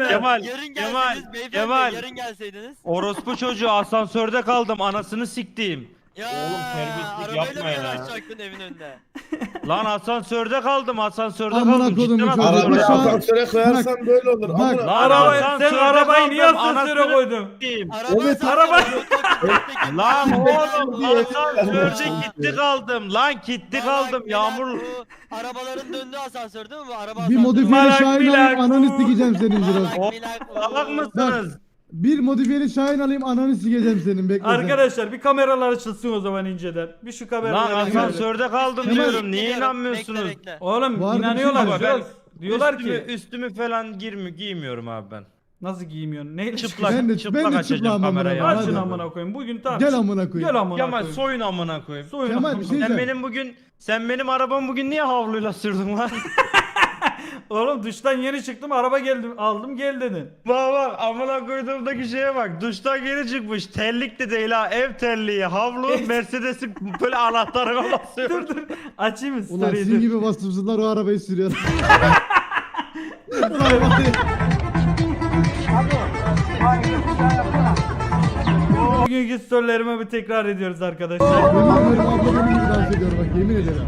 verme. Kemal, Yarın Kemal, gelseydiniz beyefendi Kemal. yarın gelseydiniz. Orospu çocuğu asansörde kaldım anasını siktiğim. Ya Oğlum, terbiyesizlik arabayla yapma mı ya. yanaşacaktın evin önünde? Lan asansörde kaldım asansörde Amına kaldım. kodumun Cidden çocuğu. Arabayı Arabayı. Bak, asansöre koyarsan böyle olur. bak. Amına- Lan Araba, sen asansörde arabayı niye kaldım, asansöre anasını koydun? Araba Evet, araba- Lan oğlum asansörde gitti kaldım. Lan gitti kaldım yağmur. Arabaların döndüğü asansör değil mi bu? Araba Bir asansörü. modifiyeli Malak, Şahin bilak, alayım ananı sikeceğim senin. Malak, bu- Salak mısınız? Bir modifiyeli Şahin alayım ananı sikeceğim senin bekle sen. Arkadaşlar bir kameralar açılsın o zaman inceden. Bir şu Lan kameraları görelim. asansörde kaldım Kemal- diyorum. Niye Bekliyorum, inanmıyorsunuz? Bekle bekle. Oğlum Var bir inanıyorlar. şey var. Jiroz. Diyorlar üstümü, ki üstümü falan girmi giymiyorum abi ben. nasıl giymiyorsun? Neyle Çıplak, Ben de- çıplak ben de açacağım çıplağım kamerayı. koyayım. Açın Hadi. amına koyayım. Bugün tamam. Gel amına koyayım. Gel amına Kemal koyayım. soyun amına koyayım. Soyun Kemal, amına bir şey Sen benim bugün sen benim arabamı bugün niye havluyla sürdün lan? Oğlum duştan yeni çıktım araba geldim aldım gel dedin. bak bak amına koyduğumdaki şeye bak. Duştan geri çıkmış. Terlik de değil ha. Ev terliği, havlu, Mercedes'in böyle anahtarına basıyor. dur dur açayım mı Ulan story'i sizin dur. gibi vasıfsızlar o arabayı sürüyor. Ulan ya, Bugünkü storylerimi bir tekrar ediyoruz arkadaşlar. Yemin ederim abla benim gibi dans ediyor bak yemin ederim.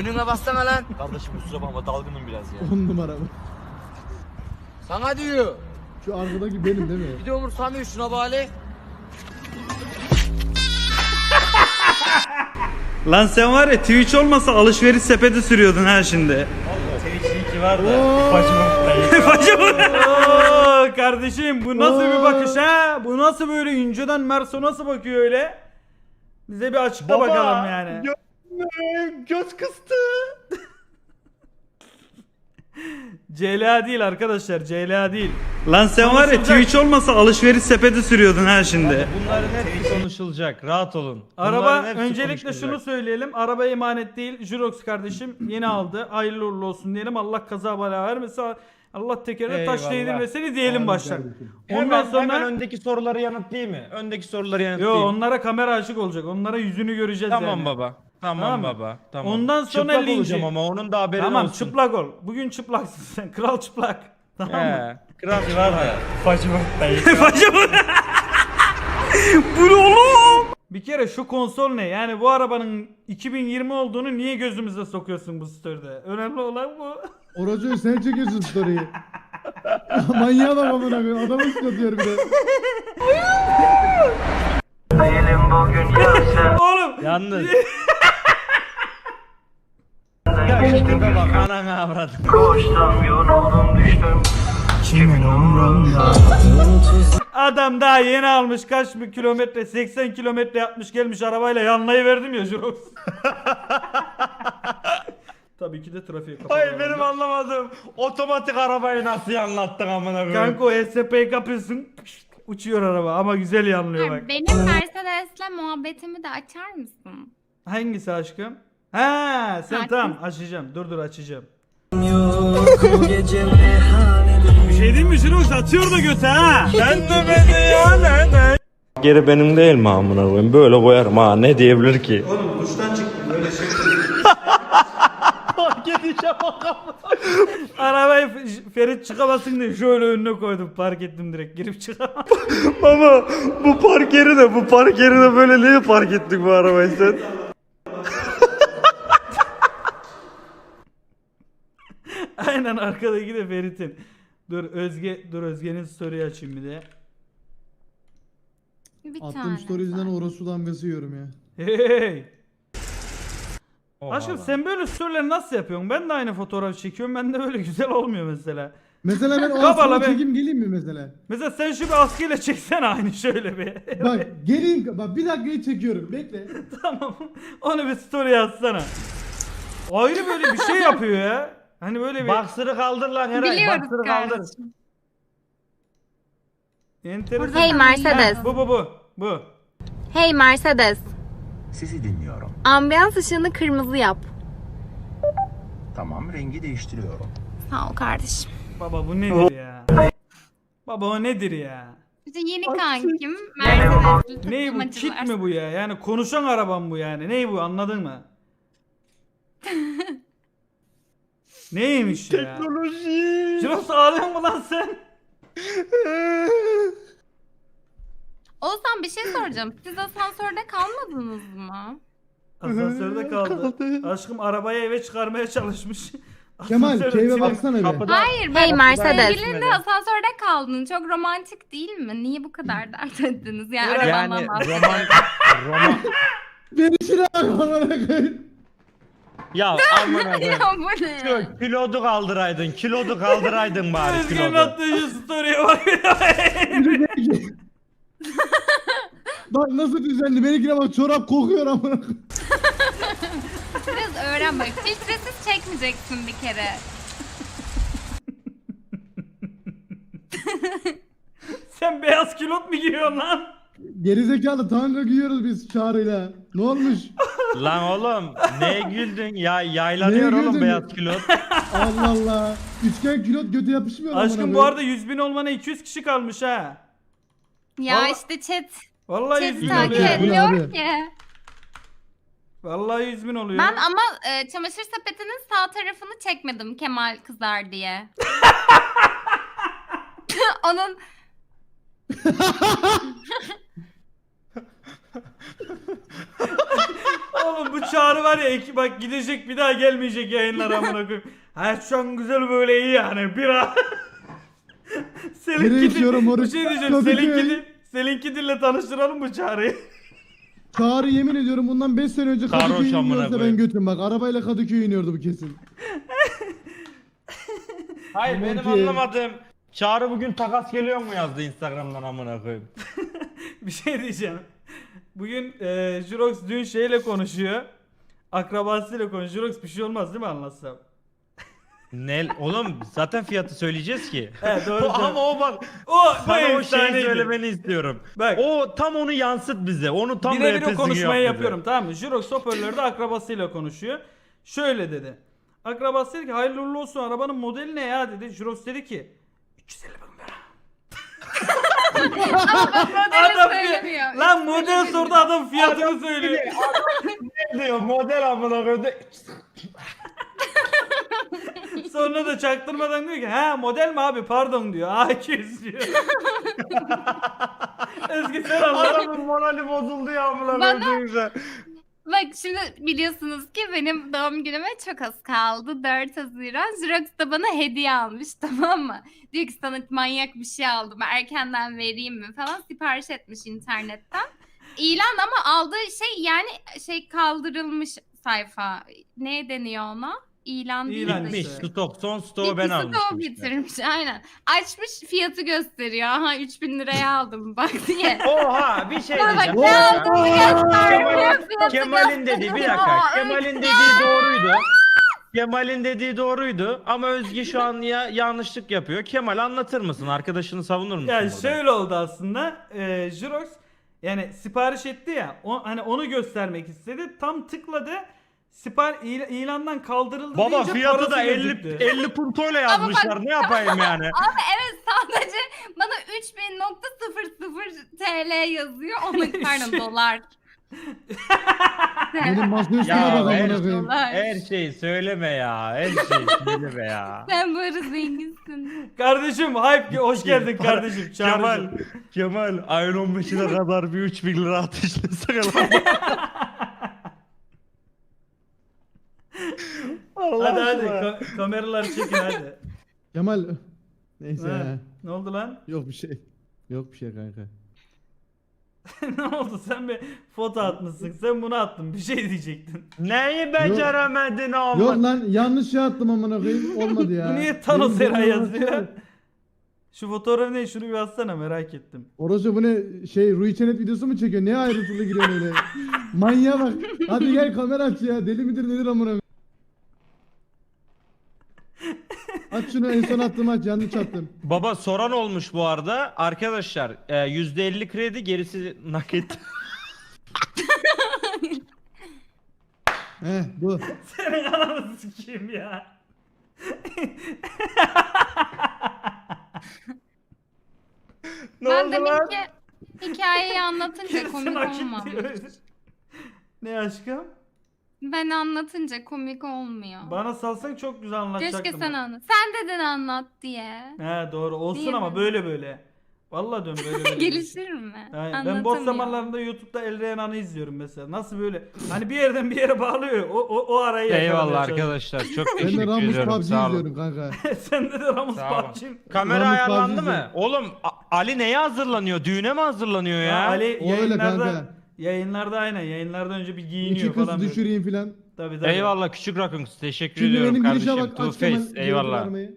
Önüne bassana lan. Kardeşim kusura bakma dalgınım biraz ya. On numara bu. Sana diyor. Şu arkadaki benim değil mi? Bir de umursamıyor şuna bari. Lan sen var ya Twitch olmasa alışveriş sepeti sürüyordun ha şimdi. Twitch var da. Oo, kardeşim bu nasıl bir bakış ha? Bu nasıl böyle inceden Merso nasıl bakıyor öyle? Bize bir açıkla bakalım yani. Gö- göz kıstı. CLA değil arkadaşlar CLA değil. Lan sen var ya Twitch olmasa alışveriş sepeti sürüyordun ha şimdi. Bunların hepsi konuşulacak. Rahat olun. Araba Bunların hepsi öncelikle konuşulacak. şunu söyleyelim. Araba emanet değil. Jurox kardeşim yeni aldı. Hayırlı uğurlu olsun diyelim. Allah kaza bala vermesin. Allah tekerine taş Eyvallah. değdirmesini diyelim kardeşim. Ondan Hemen, sonra hemen öndeki soruları yanıtlayayım mı? Öndeki soruları Yo yanıtlayayım. onlara kamera açık olacak. Onlara yüzünü göreceğiz Tamam yani. baba. Tamam, Tamam mı? baba. Tamam. Ondan sonra çıplak linci. olacağım ama onun da haberi Tamam olsun. çıplak ol. Bugün çıplaksın sen. Kral çıplak. Tamam mı? He. Kral var ya. Bu ne oğlum? Bir kere şu konsol ne? Yani bu arabanın 2020 olduğunu niye gözümüze sokuyorsun bu story'de? Önemli olan bu. Oracı sen çekiyorsun story'i. Manyağa bak amına koyayım. Adamı sıkatıyor bir de. Oğlum Yalnız. Bak anana avradım. adam daha yeni almış kaç bir kilometre 80 kilometre yapmış gelmiş arabayla yanlayı verdim ya Jurox. Tabii ki de trafiğe kapalı. Hayır benim anlamadığım otomatik arabayı nasıl anlattın amına koyayım. Kanka o SP'yi kapıyorsun pşt, uçuyor araba ama güzel yanlıyor bak. Benim Mercedes'le muhabbetimi de açar mısın? Hangisi aşkım? Ha sen tamam açacağım. Dur dur açacağım. Bir şey değil mi Jirox atıyor da göte ha. Sen de beni ya ne ne? Geri benim değil mi amına koyayım? Böyle koyarım ha ne diyebilir ki? Oğlum duştan çıktım böyle şey. Fark edişe bak Arabayı F- Ferit çıkamasın diye şöyle önüne koydum. Park ettim direkt girip çıkamam. Ama bu park yeri de bu park yeri de böyle niye park ettik bu arabayı sen? Aynen arkadaki de Ferit'in. Dur Özge dur Özge'nin story açayım bir de. Bir Attığım tane. story yüzünden orası damgası yiyorum ya. Hey. Aşkım sen böyle storyleri nasıl yapıyorsun? Ben de aynı fotoğraf çekiyorum. Ben de böyle güzel olmuyor mesela. Mesela ben o Kavala askıla be. çekeyim geleyim mi mesela? Mesela sen şu bir askıyla çeksene aynı şöyle bir. Bak geleyim bak bir dakikayı çekiyorum bekle. tamam. Onu bir story yazsana. Ayrı böyle bir şey yapıyor ya. Hani böyle bir Baksırı kaldır lan Eray. Biliyoruz Baksırı kaldır. kardeşim. enteresan. Hey Mercedes. Bu bu bu. Bu. Hey Mercedes. Sizi dinliyorum. Ambiyans ışığını kırmızı yap. Tamam, rengi değiştiriyorum. Sağ ol kardeşim. Baba bu nedir ya? Baba o nedir ya? İşte yeni kankim Mercedes'li Ney bu? Kit mi bu ya? Yani konuşan arabam bu yani. Ney bu anladın mı? Neymiş ya? Teknoloji. Jirox ağlıyor mu lan sen? Oğuzhan bir şey soracağım. Siz asansörde kalmadınız mı? Asansörde kaldı. Aşkım arabayı eve çıkarmaya çalışmış. Kemal Asansörün keyfe içine- baksana bir. Kapıda Hayır Hey, bak Mercedes. sevgilinle asansörde kaldın. Çok romantik değil mi? Niye bu kadar dert ettiniz? Yani, Yani arabandan roman roman Beni şuna koyayım. Ya amına koyayım. Ya bu ne? Şu Kilodu kaldıraydın, kilodu kaldıraydın bari Özge'nin kilodu. attığı story'e bak. Bak nasıl düzenli. Benimkine bak çorap kokuyor amına koyayım. Biraz öğren bak. Filtresiz çekmeyeceksin bir kere. Sen beyaz kilot mu giyiyorsun lan? Gerizekalı tanrı giyiyoruz biz çağrıyla. Ne olmuş? Lan oğlum neye güldün? Ya yaylanıyor Neye oğlum güldün? beyaz kilot. Allah Allah. Üçgen külot götü yapışmıyor amına Aşkım bu koyayım. arada 100 bin olmana 200 kişi kalmış ha. Ya Vallahi- işte chat, Vallahi 100 chat bin takip oluyor. Abi? ki. Vallahi 100 bin oluyor. Ben ama e, çamaşır sepetinin sağ tarafını çekmedim Kemal kızar diye. Onun Oğlum bu çağrı var ya iki- bak gidecek bir daha gelmeyecek yayınlar amına koyayım. Hayat şu an güzel böyle iyi yani bir an. Selin Nereye Kidil, gidiyorum bir şey diyeceğim. Tabii Selin ki. Kidil, Selin Kidil'le tanıştıralım bu çağrıyı. Çağrı yemin ediyorum bundan 5 sene önce Sarhoş Kadıköy'e amına iniyorsa ben koyayım. götüm bak. Arabayla Kadıköy'e iniyordu bu kesin. Hayır Aman benim ki. anlamadığım Çağrı bugün takas geliyor mu yazdı Instagram'dan amına koyayım. bir şey diyeceğim. Bugün e, Jurox dün şeyle konuşuyor. Akrabasıyla konuşuyor. Jurox bir şey olmaz değil mi anlatsam? Ne oğlum zaten fiyatı söyleyeceğiz ki. He doğru. O- ama o bak o sana o şeyi söylemeni istiyorum. Bak. O tam onu yansıt bize. Onu tam Birebir o konuşmayı yap yapıyorum tamam mı? Jurox hoparlörde akrabasıyla konuşuyor. Şöyle dedi. Akrabası dedi ki hayırlı uğurlu olsun arabanın modeli ne ya dedi. Jurox dedi ki 350 bin modeli Adam söylemiyor. Lan model sordu adam fiyatını söylüyor. Ne diyor model amına koyayım. Sonra da çaktırmadan diyor ki ha model mi abi pardon diyor. A200 diyor. Özgü sen. Adamın morali bozuldu ya amına Bana- koyayım güzel. Bak şimdi biliyorsunuz ki benim doğum günüme çok az kaldı. 4 Haziran. Xerox da bana hediye almış tamam mı? Diyor ki sana manyak bir şey aldım. Erkenden vereyim mi falan. Sipariş etmiş internetten. İlan ama aldığı şey yani şey kaldırılmış sayfa. Ne deniyor ona? İlan değil İlan Bitmiş işte. stok son stoğu ben de almıştım. o işte. bitirmiş aynen. Açmış fiyatı gösteriyor. Aha 3000 liraya aldım bak diye. Oha bir şey Bana bak diyeceğim. ne aldığını göstermiyor. fiyatı Kemal'in dediği bir dakika. gösteriyor. Kemal'in dediği doğruydu. Kemal'in dediği doğruydu ama Özge şu an ya yanlışlık yapıyor. Kemal anlatır mısın? Arkadaşını savunur musun? Ya burada? şöyle oldu aslında. E, Jurox yani sipariş etti ya. O, hani onu göstermek istedi. Tam tıkladı. Sipar il- ilandan kaldırıldı Baba deyince fiyatı parası da 50 gözüktü. 50 puntoyla yazmışlar. Ne yapayım yani? Ama evet sadece bana 3000.00 TL yazıyor. Onu pardon Şey- dolar. Benim masa üstüne Ya bak amına her- koyayım. dolar. Şeyi söyleme ya. Her şeyi söyleme ya. Sen bu arada zenginsin. Kardeşim hype hoş geldin kardeşim. Kemal. Kemal ayın 15'ine kadar bir 3000 lira ateşlesene lan. Allah Hadi hadi aşkına. ka- kameraları çekin hadi. Kemal. Neyse Ha, ya. ne oldu lan? Yok bir şey. Yok bir şey kanka. ne oldu sen bir foto atmışsın. Sen bunu attın. Bir şey diyecektin. Neyi beceremedin ama? Yok lan yanlış şey attım amına koyayım. Olmadı ya. Bu niye Thanos Benim Era yazıyor? Şu fotoğrafı ne? Şunu bir atsana merak ettim. Orası bu ne şey Rui Çenet videosu mu çekiyor? Ne ayrıntılı giriyor öyle? Manyağa bak. Hadi gel kamera aç ya. Deli midir nedir amına koyayım? Aç şunu en son attım aç yanlış attım. Baba soran olmuş bu arada. Arkadaşlar e, %50 kredi gerisi nakit. Heh bu. Senin ananı sikeyim ya. ne ben oldu lan? ki hikayeyi anlatınca Gerisi komik nakit diyor. Ne aşkım? Ben anlatınca komik olmuyor. Bana salsan çok güzel anlatacaktım. Keşke sen anlat. Sen dedin anlat diye. He doğru olsun Değil ama mi? böyle böyle. Vallahi diyorum böyle böyle. Gelişir mi? Aynen. Ben boş zamanlarında YouTube'da El Reyhan'ı izliyorum mesela. Nasıl böyle? Hani bir yerden bir yere bağlıyor. O, o, o arayı Eyvallah arkadaşlar. Çok Ben de teşekkür Ramus ediyorum. PUBG Sağ olun. izliyorum kanka. Sende de Ramus Sağ olun. Kamera Ramus ayarlandı mı? Oğlum A- Ali neye hazırlanıyor? Düğüne mi hazırlanıyor ya? Ya Ali O öyle yayınlarda kanka. Yayınlarda aynen yayınlardan önce bir giyiniyor İki kız falan. böyle. düşüreyim filan. Tabii tabii. Eyvallah küçük Rakun. Teşekkür Şimdi ediyorum benim girişe kardeşim. bak Two aç. Face. Eyvallah. vermeyi.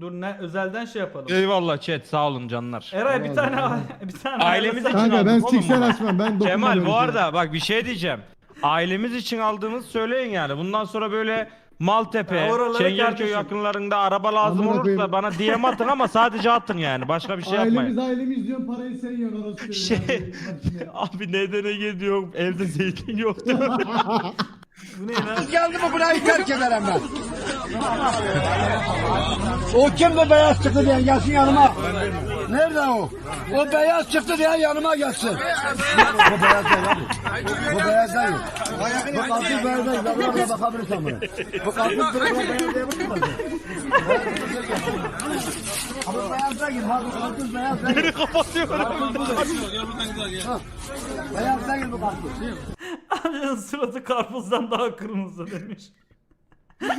Dur ne özelden şey yapalım. Eyvallah chat sağ olun canlar. Eray bir tane bir tane Ailemiz için Kanka ben aldım oğlum siksen bunu. açmam. Ben dokunmam Kemal öyle bu şeye. arada bak bir şey diyeceğim. Ailemiz için aldığımız söyleyin yani. Bundan sonra böyle Maltepe, Ya oralara Çengelköy kardeşim. yakınlarında araba lazım Amına olursa koyayım. bana DM atın ama sadece atın yani. Başka bir şey Ailemiz yapmayın. ailemiz diyorsun parayı sen yiyorsun orası. Şey- Abi nedene gidiyorum evde zeytin yoktu. Bu ne lan? Geldi mi burayı terk ederim ben. O kim bu beyaz çıktı diye gelsin yanıma. Nerede o? O beyaz çıktı diye yanıma gelsin. Bu beyaz değil abi. Bu beyaz değil. Bu kalkıp beyaz değil. Ben buna bakabilirsin buna. Bu kalkıp buna beyaz değil. Ama beyaz değil. Bu kalkıp beyaz değil. Beni kapatıyorum. Beyaz değil bu kalkıp. Amcanın suratı karpuzdan daha kırmızı demiş.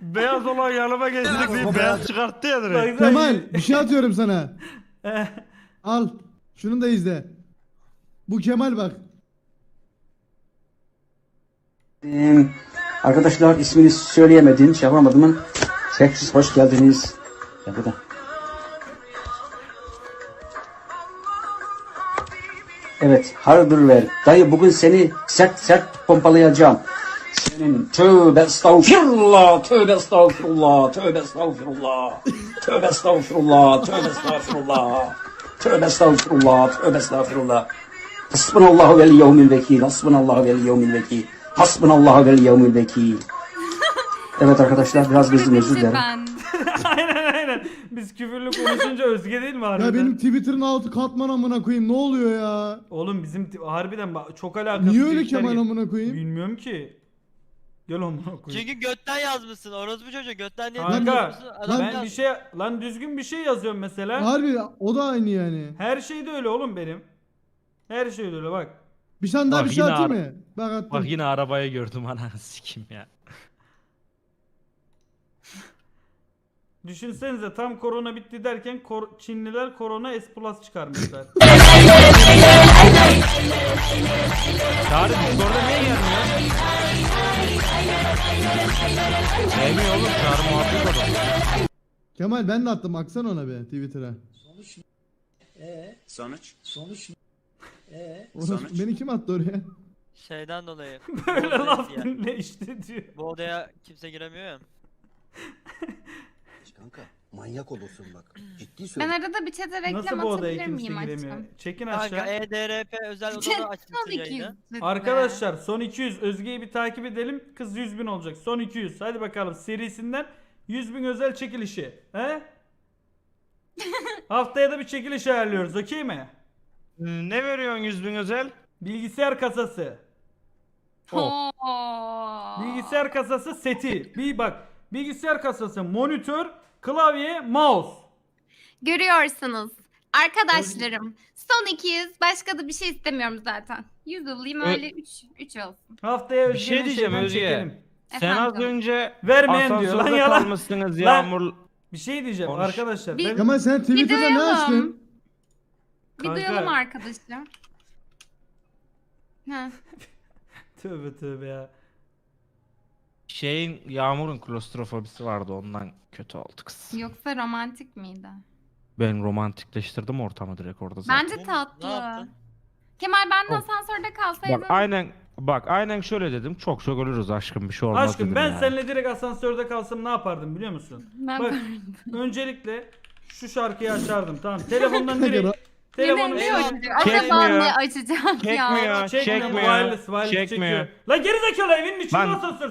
Beyaz olan yanıma geçtik diye beyaz çıkarttı ya direkt. Kemal bir şey atıyorum sana. Eh, Al. Şunu da izle. Bu Kemal bak. Ee, arkadaşlar ismini söyleyemedim, şey yapamadım. Tekrar hoş geldiniz. Ya bu da. Evet, hardır ver. Dayı bugün seni sert sert pompalayacağım. Senin tövbe estağfirullah, tövbe estağfirullah, tövbe estağfirullah, tövbe estağfirullah, tövbe estağfirullah, tövbe estağfirullah, tövbe estağfirullah. Hasbunallahu vel yevmil vekil. Hasbunallahu vel yevmil vekil. Hasbunallahu vel yevmil vekil. Evet arkadaşlar biraz gözüm özür dilerim. Aynen. Biz küfürlü konuşunca özge değil mi harbiden? Ya benim Twitter'ın altı katman amına koyayım. Ne oluyor ya? Oğlum bizim ti- harbiden bak- çok alakasız. Niye öyle Kemal amına koyayım? Bilmiyorum ki. Gel amına koyayım. Çünkü götten yazmışsın. Orospu çocuğu götten Kanka yazmışsın? Adam ben yaz- bir şey lan düzgün bir şey yazıyorum mesela. Harbi o da aynı yani. Her şey de öyle oğlum benim. Her şey de öyle bak. Bir tane daha Bak bir şey yine atayım mı? Bak attım. Bak yine arabayı gördüm ananı sikim ya. Düşünsenize tam korona bitti derken kor- Çinliler korona S Plus çıkarmışlar. Çağrı Discord'a niye gelmiyor? Gelmiyor oğlum Çağrı muhabbet adam. Kemal ben de attım. Baksana ona be Twitter'a. Sonuç? Orası, beni kim attı oraya? Şeyden dolayı. Böyle odaya- laf dinle işte diyor. Bu odaya kimse giremiyor ya. Manyak olursun bak. Ciddi Ben söylüyorum. arada bir çete reklam Nasıl bu odaya atabilir kimse miyim giremiyor? aşkım? Çekin Kanka aşağı. EDRP özel odada açmışsın son 200 yayını. Arkadaşlar son 200 Özge'yi bir takip edelim. Kız 100 bin olacak. Son 200. Hadi bakalım serisinden 100 bin özel çekilişi. He? Haftaya da bir çekiliş ayarlıyoruz. Okey mi? Ne veriyorsun 100 bin özel? Bilgisayar kasası. Bilgisayar kasası seti. Bir bak. Bilgisayar kasası, monitör, klavye, mouse. Görüyorsunuz. Arkadaşlarım. Son 200. Başka da bir şey istemiyorum zaten. 100 alayım öyle 3 3 olsun. Haftaya Bir Özge'nin şey diyeceğim şeyden Özge. çekelim. Sen az Efendim? önce Vermeyen diyor lan asansörde yalan. kalmışsınız Lan. Yağmur. Bir şey diyeceğim Konuş. arkadaşlar. Bir- Ben... Kemal sen Twitter'da ne duyalım. açtın? Bir Kanka. duyalım arkadaşlar. Ha. Tövbe tövbe ya. Şeyin Yağmur'un klostrofobisi vardı ondan kötü oldu kız. Yoksa romantik miydi? Ben romantikleştirdim ortamı direkt orada zaten. Bence Ne tatlı. yaptın? Kemal ben de Oh. asansörde kalsaydım. Bak aynen bak aynen şöyle dedim. Çok çok ölürüz aşkım bir şey olmaz Aşkım dedim ben yani. seninle direkt asansörde kalsam ne yapardım biliyor musun? Ben Bak öncelikle şu şarkıyı açardım tamam. Telefondan direkt telefonu Yine ne açacak? Acaba Çekmiyor. ne açacak ya? Çekmiyor. çekmiyor. Çekmiyor. Wireless, wireless Çekmiyor. çekiyor. La geri zekalı evinin içinde Lan. asansör.